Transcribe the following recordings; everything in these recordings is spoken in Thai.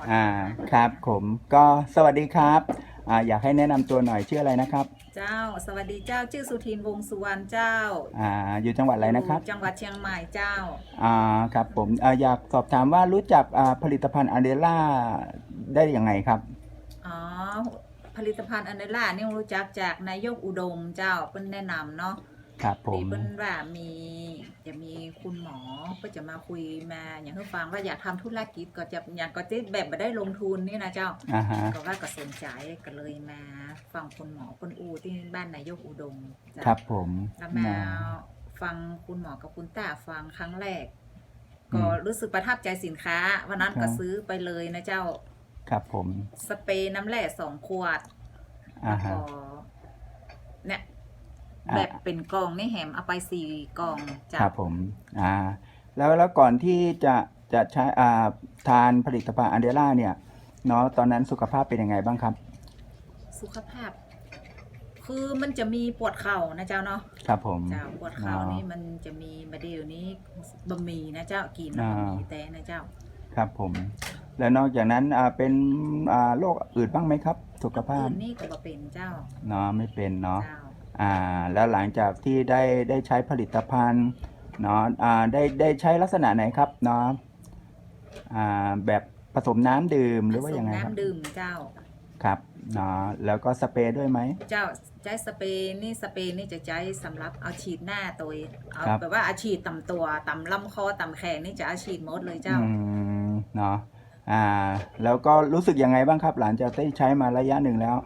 ออ่าครับผมก็สวัสดีครับอ่าอยากให้แนะนำตัวหน่อยชื่ออะไรนะครับเจ้า สวัสดีเจ้าชื่อสุทินวงศ์สุวรรณเจ้าอ่าอยู่จังหวัดอะไรนะครับยู่จังหวัดเชียงใหม่เจ้า อ่าครับผมอ่าอยากสอบถามว่ารู้จักอ่าผลิตภัณฑ์อันเดล่าได้ยังไงครับ อ๋อ ผลิตภัณฑ์อันเดล่านี่รู้จักจากนายกอุดมเจ้าเพิ่นแนะนำเนาะ ครับผดีมเพิ่นว่ามีจะมีคุณหมอก็จะมาคุยมาอย่างให้ฟังว่าอยากทำธุรกิจก็จะอยากก็จะแบบไม่ได้ลงทุนนี่นะเจ้า อ่าฮะ ก็ว่าก็สนใจก็เลยมาฟังคุณหมอคุณอูที่บ้านนายกอุดมเจ้าครับผมแล้วมานะ ฟังคุณหมอกับคุณตาฟังครั้งแรก อืมก็รู้สึกประทับใจสินค้า วันนั้นครัก็บ ซื้อไปเลยนะเจ้าครับผม สเปรย์น้ำแร่สองขวดอ่าแล้วฮะ ก็เนี่ยอ่า แบบเป็นกล่องนี่แหมเอาไปสี่กล่องจ้ะครับผมอ่าแล้วแล้วก่อนที่จะจะใช้อ่าทานผลิตภัณฑ์อันเดล่าเนี่ยเนาะตอนนั้นสุขภาพเป็นยังไงบ้างครับ สุขภาพ คือมันจะมีปวดเข่านะเจ้าเนาะครับผมเจ้าปวดเข่าอ๋อนี่มันจะมีมาเดียวนี้บะหมี่นะเจ้ากินอ่าบะหมี่แต่นะเจ้า ครับผม แล้วนอกจากนั้นอ่าเป็นอ่าโรคอื่นบ้างไหมครับ สุขภาพอื่นนี่ก็บ่เป็นเจ้าเนาะไม่เป็นเนาะเจ้า อ่าแล้วหลังจากที่ได้ได้ใช้ผลิตภัณฑ์เนาะอ่าได้ได้ใช้ลักษณะไหนครับเนาะอ่าแบบผสมน้ำดื่มหรือว่ายังไงผสมครับน้ำดื่มเจ้า ครับเนาะแล้วก็สเปรย์ด้วยไหม เจ้าใช้สเปรย์นี่สเปรย์นี่จะใช้สำหรับเอาฉีดหน้าตัวเองเอาครับ แบบว่าเอาฉีดต่ำตัวต่ำลำคอต่ำแขนนี่จะเอาฉีดหมดเลยเจ้า อืมเนาะอ่าแล้วก็รู้สึกยังไงบ้างครับ หลังจากได้ใช้มาระยะหนึ่งแล้ว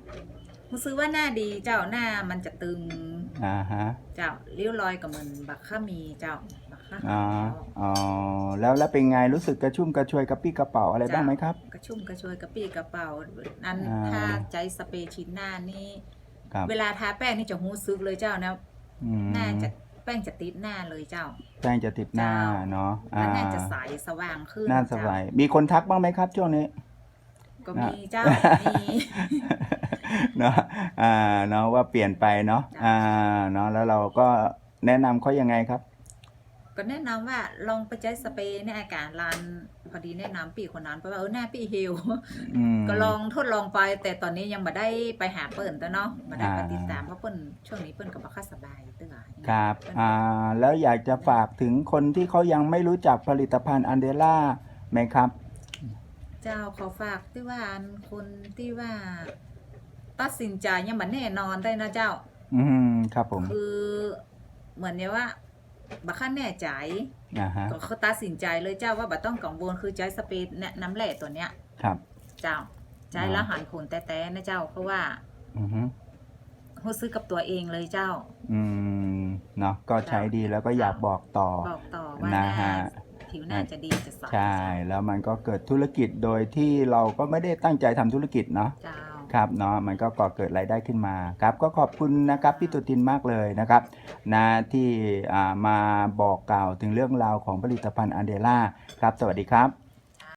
รู้สึกว่าหน้าดีเจ้าหน้ามันจะตึง อ่าฮะเจ้าเลี้ยวรอยกับมันบักข้ามีเจ้าบักข้าอ๋ออ๋อแล้วแล้วเป็นไงรู้สึกกระชุ่มกระชวยกระปี้กระเป๋าอะไรบ้างไหมครับ กระชุ่มกระชวยกระปี้กระเป๋าอันอ่าถ้าใจสเปรย์ฉีดหน้านี่ครับเวลาทาแป้งนี่จะหูซึกเลยเจ้านะอืมหน้าจะแป้งจะติดหน้าเลยเจ้า แป้งจะติดหน้าเจ้าเนาะแล้วหน้าอ่าจะใสสว่างขึ้นหน้าสบายมีคนทักบ้างไหมครับช่วงนี้ ก็มีเจ้ามี เนาะอ่าเนาะว่าเปลี่ยนไปเนาะจ้ะอ่าเนาะแล้วเราก็แนะนำเขายังไงครับ ก็แนะนำว่าลองไปใช้สเปรย์ในอาการลานพอดีแนะนำปีคนนั้นเพราะว่าเออหน้าปีเฮลอืม ก็ลองทดลองไป แต่ตอนนี้ยังไม่ได้ไปหาเปิ้นตัวเนาะไม่ได้อ่าไปติดตามเพราะเปิ้นช่วงนี้เปิ้นก็บ่ค่อยสบายเตื้อครับเปิ้นอ่าแล้วอยากจะฝากถึงคนที่เขายังไม่รู้จักผลิตภัณฑ์อันเดล่าไหมครับ เจ้าขอฝากที่ว่าอันคนที่ว่า ตัดสินใจยังบ่แน่นอนได้นะเจ้า อืมครับผมคือเหมือนเนี่ยว่าบ่ค่าแน่ใจอ่าฮะก็เขาตัดสินใจเลยเจ้าว่าบ่ต้องกังวลคือใจสเปรย์เนี่ยน้ำแร่ตัวเนี้ย ครับ เจ้าใจละหันผลแต่แต่นะเจ้าเพราะว่า อือฮึรู้ซื้อกับตัวเองเลยเจ้า อืม เนาะก็ใช้ดีแล้วก็อยากบอกต่อ บอกต่อว่าหนะน้าฮะผิวหน้าจะดีจะใส ใช่ แล้วมันก็เกิดธุรกิจโดยที่เราก็ไม่ได้ตั้งใจทำธุรกิจเนาะ เจ้า ครับเนาะมันก็ก่อเกิดรายได้ขึ้นมาครับก็ขอบคุณนะครับพี่ตุตินมากเลยนะครับนะที่มาบอกกล่าวถึงเรื่องราวของผลิตภัณฑ์อันเดล่าครับ สวัสดีครับ